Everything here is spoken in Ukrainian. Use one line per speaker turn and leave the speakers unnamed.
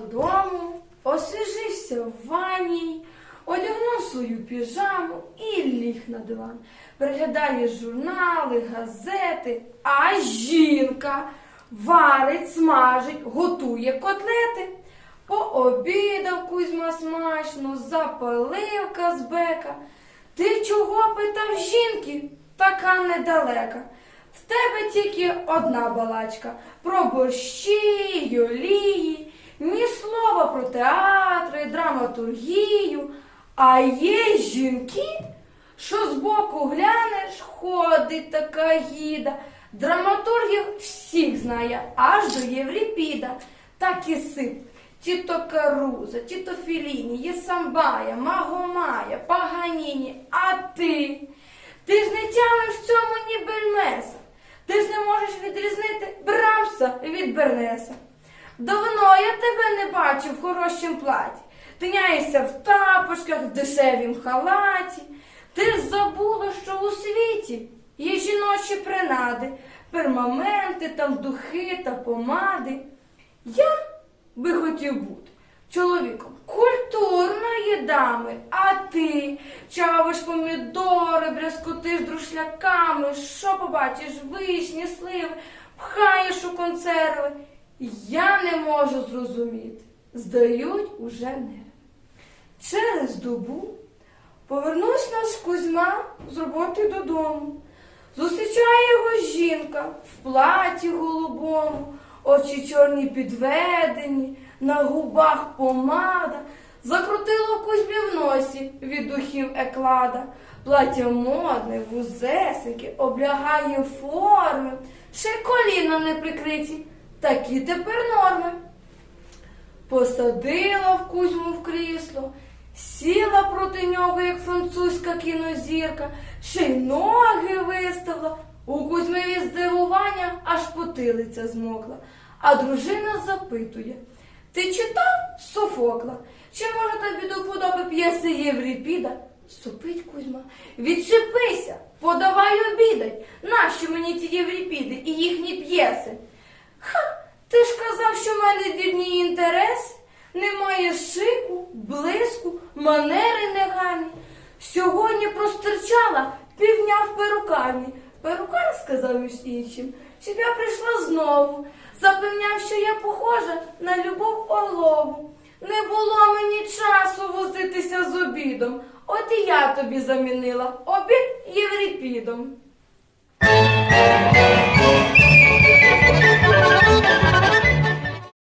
додому, освіжився в ванні, одягнув свою піжаму і ліг на диван. Переглядає журнали, газети, а жінка варить, смажить, готує котлети. Пообідав Кузьма смачно, запалив казбека. Ти чого питав жінки? Така недалека. В тебе тільки одна балачка про борщі, й олії, ні слова про театри, драматургію. А є жінки, що збоку глянеш, ходить така гіда. Драматургів всіх знає, аж до Євріпіда. Так і сип. Тіто Каруза, Тіто Філіні, Єсамбая, Магомая, Паганіні. А ти? Ти ж не тямиш в цьому ні бельмеса. Ти ж не можеш відрізнити Брамса від Бернеса. Давно я тебе не бачив в хорошім платі. Тиняєшся в тапочках, в дешевім халаті. Ти ж забула, що у світі є жіночі принади, пермаменти, там духи та помади. Я би хотів бути чоловіком культурної дами, а ти чавиш помідори, брязкотиш друшляками, що побачиш, вишні, сливи, пхаєш у консерви. Я не можу зрозуміти. Здають уже нерви. Через добу повернувся наш Кузьма з роботи додому. Зустрічає його жінка в платі голубому, очі чорні підведені, на губах помада, закрутило Кузьмі в носі від духів еклада. Плаття модне, вузесики, облягає форми, ще коліна не прикриті. Такі тепер норми. Посадила в Кузьму в крісло, сіла проти нього, як французька кінозірка, ще й ноги виставила. У Кузьми здивування аж потилиця змокла. А дружина запитує: Ти читав Софокла? Чи може тобі до вподоби п'єси Євріпіда? Супить Кузьма, відчепися, подавай обідать. Нащо мені ті Євріпіди і їхні п'єси? Ха, ти ж казав, що в мене дільні інтереси. Немає шику, блиску, манери негані. Сьогодні простирчала півдня в перукарні. Перукар сказав між іншим, щоб я прийшла знову. Запевняв, що я похожа на Любов Орлову. Не було мені часу возитися з обідом. От і я тобі замінила обід євріпідом.